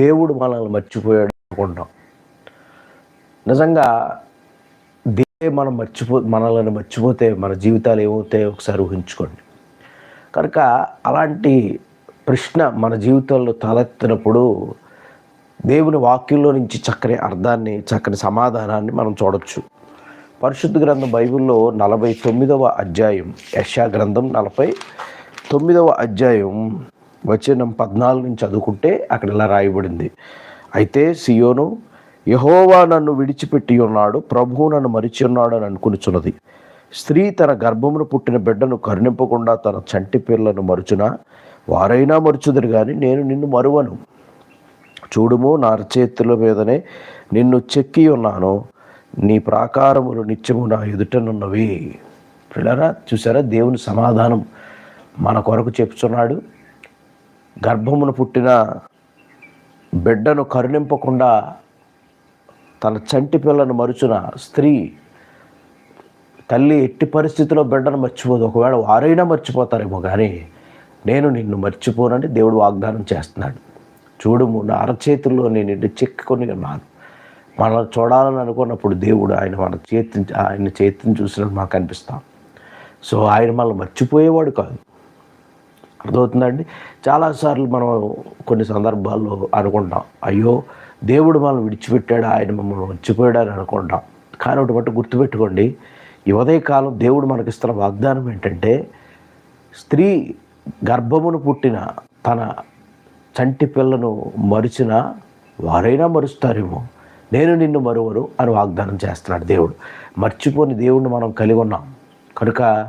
దేవుడు మనల్ని మర్చిపోయాడు అనుకుంటాం. నిజంగా దేవుడే మనం మర్చిపో మనల్ని మర్చిపోతే మన జీవితాలు ఏమవుతాయో ఒకసారి ఊహించుకోండి. కనుక అలాంటి ప్రశ్న మన జీవితంలో తలెత్తినప్పుడు దేవుని వాక్యంలో నుంచి చక్కని అర్థాన్ని చక్కని సమాధానాన్ని మనం చూడొచ్చు. పరిశుద్ధ గ్రంథం బైబిల్లో నలభై తొమ్మిదవ అధ్యాయం యశా గ్రంథం నలభై తొమ్మిదవ అధ్యాయం వచనం పద్నాలుగు నుంచి చదువుకుంటే అక్కడ ఇలా రాయబడింది. అయితే సియోను యహోవా నన్ను విడిచిపెట్టి ఉన్నాడు ప్రభువు నన్ను మరిచి ఉన్నాడు అని అనుకునిచున్నది. స్త్రీ తన గర్భమును పుట్టిన బిడ్డను కరుణింపకుండా తన చంటి పిల్లను మరుచునా? వారైనా మరుచుదురు కానీ నేను నిన్ను మరువను. చూడుము నా చేతుల మీదనే నిన్ను చెక్కి ఉన్నాను. నీ ప్రాకారములు నిత్యము నా ఎదుటనున్నవి పిల్లరా చూసారా? దేవుని సమాధానం మన కొరకు చెప్తున్నాడు. గర్భమును పుట్టిన బిడ్డను కరుణింపకుండా తన చంటి పిల్లను మరుచున స్త్రీ తల్లి ఎట్టి పరిస్థితిలో బిడ్డను మర్చిపోదు. ఒకవేళ వారైనా మర్చిపోతారేమో కానీ నేను నిన్ను మర్చిపోనని దేవుడు వాగ్దానం చేస్తున్నాడు. చూడుము నా అరచేతుల్లో నేను నిన్ను చిక్కుకొని ఉన్నాను. మనల్ని చూడాలని అనుకున్నప్పుడు దేవుడు ఆయన మన చేతిని ఆయన చేతిని చూసినట్టు మాకు అనిపిస్తాం. సో ఆయన మనల్ని మర్చిపోయేవాడు కాదు. అర్థమవుతుందండి? చాలాసార్లు మనం కొన్ని సందర్భాల్లో అనుకుంటాం అయ్యో దేవుడు మనల్ని విడిచిపెట్టాడు? ఆయన మమ్మల్ని మర్చిపోయాడని అనుకుంటాం. కానీ ఒకటి మట్టు గుర్తుపెట్టుకోండి ఈ ఉదయకాలం దేవుడు మనకిస్తున్న వాగ్దానం ఏంటంటే స్త్రీ గర్భమును పుట్టిన తన చంటి పిల్లను మరిచిన వారైనా మరుస్తారేమో నేను నిన్ను మరువరు అని వాగ్దానం చేస్తున్నాడు దేవుడు. మర్చిపోని దేవుడిని మనం కలిగి ఉన్నాం. కనుక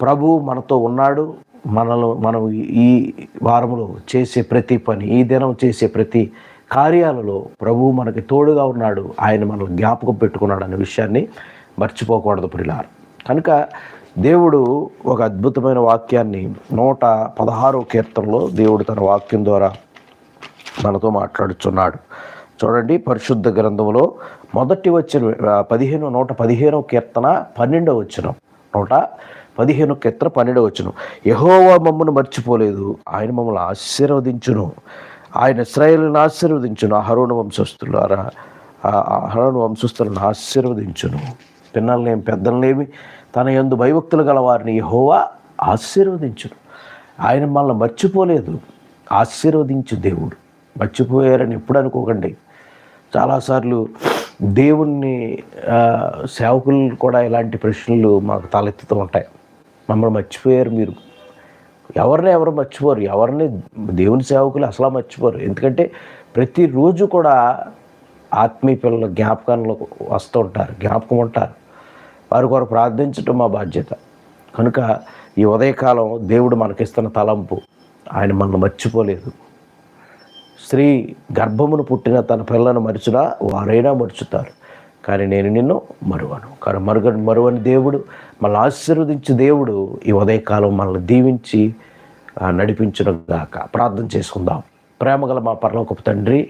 ప్రభు మనతో ఉన్నాడు మనలో మనం ఈ వారంలో చేసే ప్రతి పని ఈ దినం చేసే ప్రతి కార్యాలలో ప్రభువు మనకి తోడుగా ఉన్నాడు. ఆయన మనల్ని జ్ఞాపకం పెట్టుకున్నాడు అనే విషయాన్ని మర్చిపోకూడదు ప్రిలార్ కనుక దేవుడు ఒక అద్భుతమైన వాక్యాన్ని నూట పదహారో కీర్తనలో దేవుడు తన వాక్యం ద్వారా మనతో మాట్లాడుచున్నాడు. చూడండి పరిశుద్ధ గ్రంథంలో మొదటి వచ్చిన పదిహేను నూట పదిహేనో కీర్తన పన్నెండవ వచ్చిన నూట పదిహేను కెత్ర పన్నెండు వచ్చును. యహోవా మమ్మను మర్చిపోలేదు. ఆయన మమ్మల్ని ఆశీర్వదించును. ఆయన ఇస్రాయేలును ఆశీర్వదించును. అహరోణ వంశస్థులారా అహరోణ వంశస్థులను ఆశీర్వదించును. పిల్లలనేమి పెద్దలనేమి తన యందు భయభక్తులు గల వారిని యహోవా ఆశీర్వదించును. ఆయన మనల్ని మర్చిపోలేదు. ఆశీర్వదించు దేవుడు. మర్చిపోయారని ఎప్పుడు అనుకోకండి. చాలాసార్లు దేవుణ్ణి సేవకులు కూడా ఇలాంటి ప్రశ్నలు మాకు తలెత్తుతూ ఉంటాయి. మమ్మల్ని మర్చిపోయారు మీరు. ఎవరిని ఎవరు మర్చిపోరు. ఎవరిని దేవుని సేవకులు అసలు మర్చిపోరు. ఎందుకంటే ప్రతిరోజు కూడా ఆత్మీయ పిల్లల జ్ఞాపకాల్లో వస్తూ ఉంటారు జ్ఞాపకం ఉంటారు. వారి కొరకు ప్రార్థించటం మా బాధ్యత. కనుక ఈ ఉదయకాలం దేవుడు మనకిస్తున్న తలంపు ఆయన మనల్ని మర్చిపోలేదు. స్త్రీ గర్భమును పుట్టిన తన పిల్లను మరిచినా వారైనా మరుచుతారు. కానీ నేను నిన్ను మరువను. కానీ మరుగ మరువని దేవుడు మనల్ని ఆశీర్వదించే దేవుడు ఈ ఉదయకాలం మనల్ని దీవించి ఆ, గాక ప్రార్థన చేసుకుందాం. ప్రేమగల మా పరలోకపు తండ్రి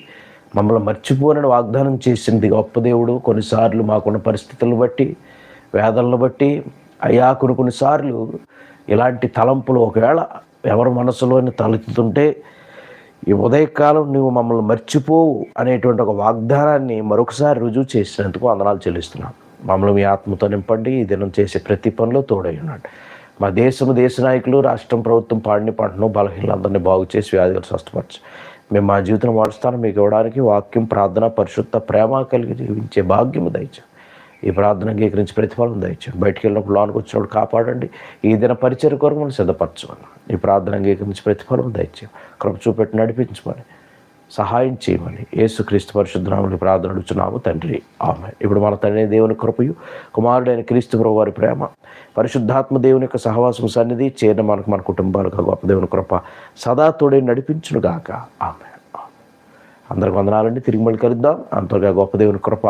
మమ్మల్ని మర్చిపోనని వాగ్దానం చేసింది గొప్ప దేవుడు. కొన్నిసార్లు మాకున్న పరిస్థితులను బట్టి వేదలను బట్టి అయ్యా కొన్ని కొన్నిసార్లు ఇలాంటి తలంపులు ఒకవేళ ఎవరి మనసులోని తలెత్తుతుంటే ఈ ఉదయకాలం నువ్వు మమ్మల్ని మర్చిపోవు అనేటువంటి ఒక వాగ్దానాన్ని మరొకసారి రుజువు చేసినందుకు వందనాలు చెల్లిస్తున్నాం. మమ్మల్ని మీ ఆత్మతో నింపండి. ఈ దినం చేసే ప్రతి పనిలో తోడై ఉన్నాడు మా దేశము దేశ నాయకులు రాష్ట్రం ప్రభుత్వం పాడిన పంటను బలహీనలందరినీ బాగు చేసి వ్యాధులు స్వస్థపరచు. మేము మా జీవితం వాడుస్తాను మీకు ఇవ్వడానికి వాక్యం ప్రార్థన పరిశుద్ధ ప్రేమ కలిగి జీవించే భాగ్యము దయచు ఈ ప్రార్థన అంగీకరించి ప్రతిఫలం దయచు. బయటికి వెళ్ళినప్పుడు లోనికి వచ్చినప్పుడు కాపాడండి. ఈ దిన పరిచయ కొరకు మనం సిద్ధపరచమని ఈ ప్రార్థన అంగీకరించి ప్రతిఫలం దయచు. కృప చూపెట్టి నడిపించమని సహాయం చేయమని యేసుక్రీస్తు పరిశుద్ధనామని ప్రార్థన అడుచున్నాము తండ్రి. ఆమె ఇప్పుడు మన తండ్రి దేవుని కృపయు కుమారుడైన క్రీస్తు ప్రభు వారి ప్రేమ పరిశుద్ధాత్మ దేవుని యొక్క సహవాసం సన్నిధి చేరిన మనకు మన కుటుంబాలకు గొప్ప దేవుని కృప సదా తోడే నడిపించును గాక ఆమె అందరికి వందనాలండి. తిరిగి మళ్ళీ కలుద్దాం. అంతగా గొప్ప దేవుని కృప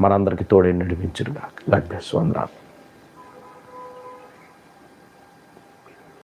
మనందరికీ తోడే నడిపించును గాక గాడ్ బ్లెస్ వందనాలు.